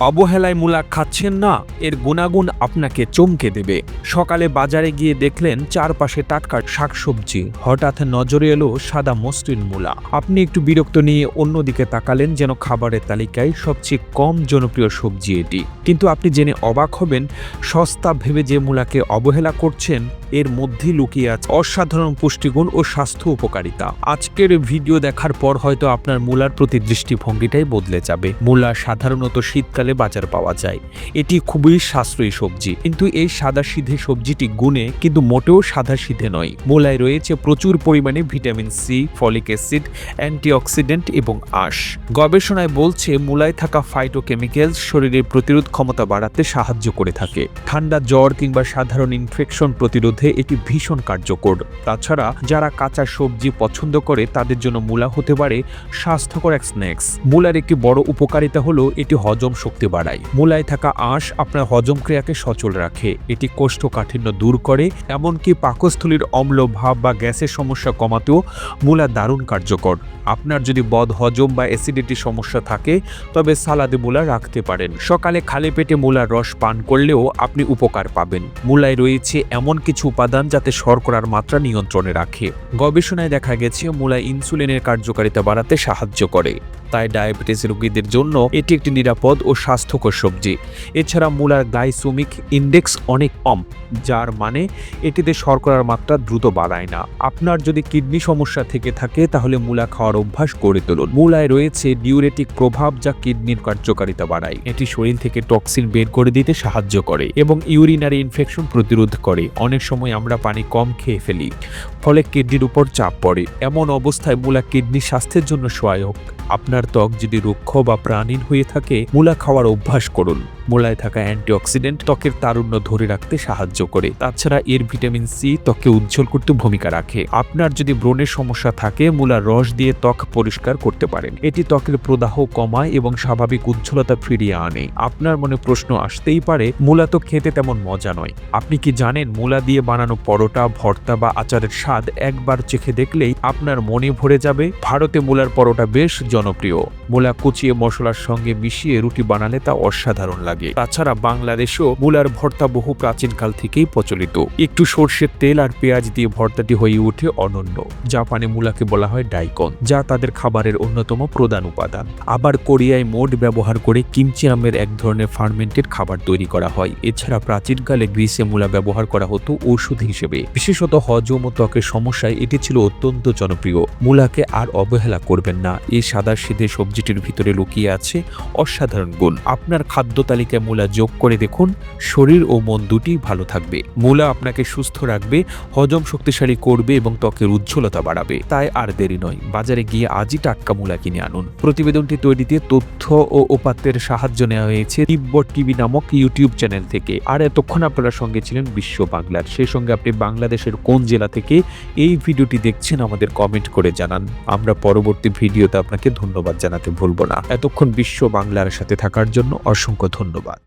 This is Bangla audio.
অবহেলায় মূলা খাচ্ছেন না, এর গুণাগুণ আপনাকে চমকে দেবে। সকালে বাজারে গিয়ে দেখলেন চারপাশে টাটকা শাকসবজি। হঠাৎ নজরে এলো সাদা মসৃণ মূলা। আপনি একটু বিরক্ত নিয়ে অন্যদিকে তাকালেন যেন খাবারের তালিকায় সবচেয়ে কম জনপ্রিয় সবজি এটি। কিন্তু আপনি জেনে অবাক হবেন, সস্তা ভেবে যে মূলাকে অবহেলা করছেন, এর মধ্যে লুকিয়ে আছে অসাধারণ পুষ্টিগুণ ও স্বাস্থ্য উপকারিতা। আজকের ভিডিও দেখার পর হয়তো আপনার মূলার প্রতি দৃষ্টিভঙ্গিটাই বদলে যাবে। মূলা সাধারণত শীতকালে বাজার পাওয়া যায়। এটি খুবই সাশ্রয়ী সবজি। কিন্তু এই সাদা সিধে সবজিটি গুণে কিন্তু মোটেও সাদা সিধে নয়। মূলায় রয়েছে প্রচুর পরিমাণে vitamin C, folic acid, antioxidant এবং আঁশ। গবেষণায় বলছে, মূলায় থাকা ফাইটোকেমিক্যালস শরীরের প্রতিরোধ ক্ষমতা বাড়াতে সাহায্য করে থাকে। ঠান্ডা জ্বর কিংবা সাধারণ ইনফেকশন প্রতিরোধে এটি ভীষণ কার্যকর। তাছাড়া, যারা কাঁচা সবজি পছন্দ করে, তাদের জন্য মূলা হতে পারে স্বাস্থ্যকর এক স্ন্যাক্স মূলার একটি বড় উপকারিতা হলো, এটি হজম শক্তি বাড়ায়। মূলায় থাকা আঁশ আপনার হজম ক্রিয়াকে সচল রাখে। এটি কোষ্ঠকাঠিন্য দূর করে, এমনকি পাকস্থলীর অম্ল ভাব বা গ্যাসের সমস্যা কমাতেও মূলা দারুণ কার্যকর। আপনার যদি বদ হজম বা অ্যাসিডিটির সমস্যা থাকে, তবে সালাদে মূলা রাখতে পারেন। সকালে খালি পেটে মূলার রস পান করলেও আপনি উপকার পাবেন। মূলায় রয়েছে এমন কিছু উপাদান যাতে শর্করার মাত্রা নিয়ন্ত্রণে রাখে। গবেষণায় দেখা গেছে, মূলা ইনসুলিনের কার্যকারিতা বাড়াতে সাহায্য করে। তাই ডায়াবেটিস রোগীদের জন্য এটি একটি নিরাপদ ও স্বাস্থ্যকর সবজি। এছাড়া মূলার গ্লাইসোমিক ইন্ডেক্স অনেক কম, যার মানে এটিতে শর্করার মাত্রা দ্রুত বাড়ায় না। আপনার যদি কিডনি সমস্যা থেকে থাকে, তাহলে মূলা খাওয়ার অভ্যাস করে তুলুন। মূলায় রয়েছে ডিউরেটিক প্রভাব যা কিডনির কার্যকারিতা বাড়ায়। এটি শরীর থেকে টক্সিন বের করে দিতে সাহায্য করে এবং ইউরিনারি ইনফেকশন প্রতিরোধ করে। অনেক সময় আমরা পানি কম খেয়ে ফেলি, ফলে কিডনির উপর চাপ পড়ে। এমন অবস্থায় মূলা কিডনি স্বাস্থ্যের জন্য সহায়ক। আপনার ত্বক যদি রুক্ষ বা প্রাণীন হয়ে থাকে মূলা খাওয়ার অভ্যাস করুন। মূলায় থাকা অ্যান্টিঅক্সিডেন্ট ত্বকের তারুণ্য ধরে রাখতে সাহায্য করে। তাছাড়া এর ভিটামিন সি ত্বকে উজ্জ্বল করতে ভূমিকা রাখে। আপনার যদি ব্রণের সমস্যা থাকে, মূলার রস দিয়ে ত্বক পরিষ্কার করতে পারেন। এটি ত্বকের প্রদাহ কমায় এবং স্বাভাবিক উজ্জ্বলতা ফিরিয়ে আনে। আপনার মনে প্রশ্ন আসতেই পারে, মূলা তো খেতে তেমন মজা নয়। আপনি কি জানেন, মূলা দিয়ে বানানো পরোটা, ভর্তা বা আচারের স্বাদ একবার চেখে দেখলেই আপনার মনে ভরে যাবে, ভারতে মূলার পরোটা বেশ জনপ্রিয়। মূলা কুচিয়ে মশলার সঙ্গে মিশিয়ে রুটি বানালে তা অসাধারণ লাগে। তাছাড়া বাংলাদেশেও মূলার ভর্তা বহু প্রাচীনকাল থেকেই প্রচলিত। একটু সর্ষের তেল আর পেঁয়াজ দিয়ে ভর্তাটি হয়ে ওঠে অনন্য। জাপানে মূলাকে বলা হয় ডাইকন, যা তাদের খাবারের অন্যতম প্রধান উপাদান। আবার কোরিয়ায় মোড ব্যবহার করে কিমচি নামের এক ধরনের ফার্মেন্টেড খাবার তৈরি করা হয়। এছাড়া প্রাচীনকালে গ্রিসে মূলা ব্যবহার করা হতো ঔষধ হিসেবে। বিশেষত হজম ও ত্বকের সমস্যায় এটি ছিল অত্যন্ত জনপ্রিয়। মূলাকে আর অবহেলা করবেন না। এই সাদা সিধে সবজিটির ভিতরে লুকিয়ে আছে অসাধারণ গুণ। আপনার খাদ্য তালিকায় মূলা যোগ করে দেখুন, শরীর ও মন দুটি ভালো থাকবে। মূলা আপনাকে সুস্থ রাখবে, হজম শক্তিশালী করবে এবং ত্বকের উজ্জ্বলতা বাড়াবে। তাই আর দেরি নয়, বাজারে গিয়ে আজই টাটকা মূলা কিনে আনুন। প্রতিবেদনটি তৈরিতে তথ্য ও উপাত্তের সাহায্য নেওয়া হয়েছে তিব্বত টিভি নামক ইউটিউব চ্যানেল থেকে। আর এতক্ষণ আপনারা সঙ্গে ছিলেন বিশ্ব বাংলার। সেই সঙ্গে আপনি বাংলাদেশের কোন জেলা থেকে এই ভিডিওটি দেখছেন আমাদের কমেন্ট করে জানান। আমরা পরবর্তী ভিডিওতে আপনাকে ধন্যবাদ জানাতে ভুলব না। এতক্ষণ বিশ্ব বাংলার সাথে থাকার জন্য অসংখ্য ধন্যবাদ।